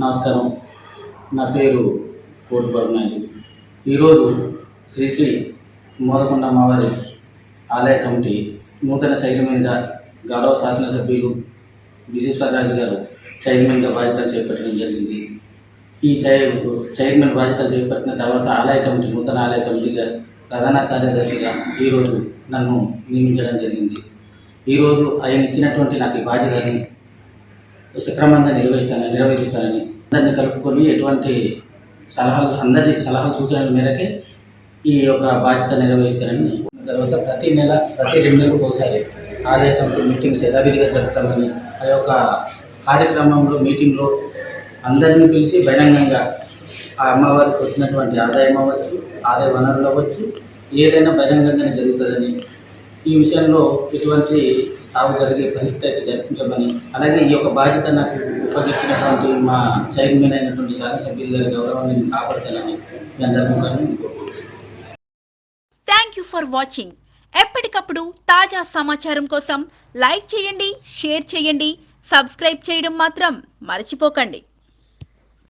నమస్కారం. నా పేరు కోటి నాయుడు ఈరోజు శ్రీశ్రీ మోదకొండ అమ్మవారి ఆలయ కమిటీ నూతన చైర్మన్గా గౌరవ శాసనసభ్యులు విశ్వేశ్వరరాజు గారు చైర్మన్గా బాధ్యతలు చేపట్టడం జరిగింది. ఈ చైర్మన్ బాధ్యతలు చేపట్టిన తర్వాత ఆలయ కమిటీ నూతన ఆలయ కమిటీగా ప్రధాన కార్యదర్శిగా ఈరోజు నన్ను నియమించడం జరిగింది. ఈరోజు ఆయన ఇచ్చినటువంటి నాకు ఈ బాధ్యతని సక్రమంగా నిర్వహిస్తానని నెరవేరుస్తానని అందరిని కలుపుకొని ఎటువంటి సలహాలు అందరి సలహాలు సూచనల మేరకే ఈ యొక్క బాధ్యత నెరవేరుస్తానని తర్వాత ప్రతి నెల ప్రతి రెండు నెలలకు ఒకసారి ఆలయ కమిటీ మీటింగ్స్ యథావిధిగా జరుపుతామని ఆ యొక్క కార్యక్రమంలో మీటింగ్లో అందరినీ పిలిచి బహిరంగంగా ఆ అమ్మవారికి వచ్చినటువంటి ఆదాయం అవ్వచ్చు ఆదాయ వనరులు అవ్వచ్చు ఏదైనా బహిరంగంగానే జరుగుతుందని ఈ విషయంలో ఎటువంటి తావు జరిగే పరిస్థితి అయితే జరిపించమని అలాగే ఈ యొక్క బాధ్యత నాకు ఉపయోగించినటువంటి మా చైర్మన్ అయినటువంటి శాసనసభ్యులు గారి గౌరవాన్ని నేను కాపాడుతానని మీ థ్యాంక్ యూ ఫర్ వాచింగ్ ఎప్పటికప్పుడు తాజా సమాచారం కోసం లైక్ చేయండి షేర్ చేయండి సబ్స్క్రైబ్ చేయడం మాత్రం మర్చిపోకండి.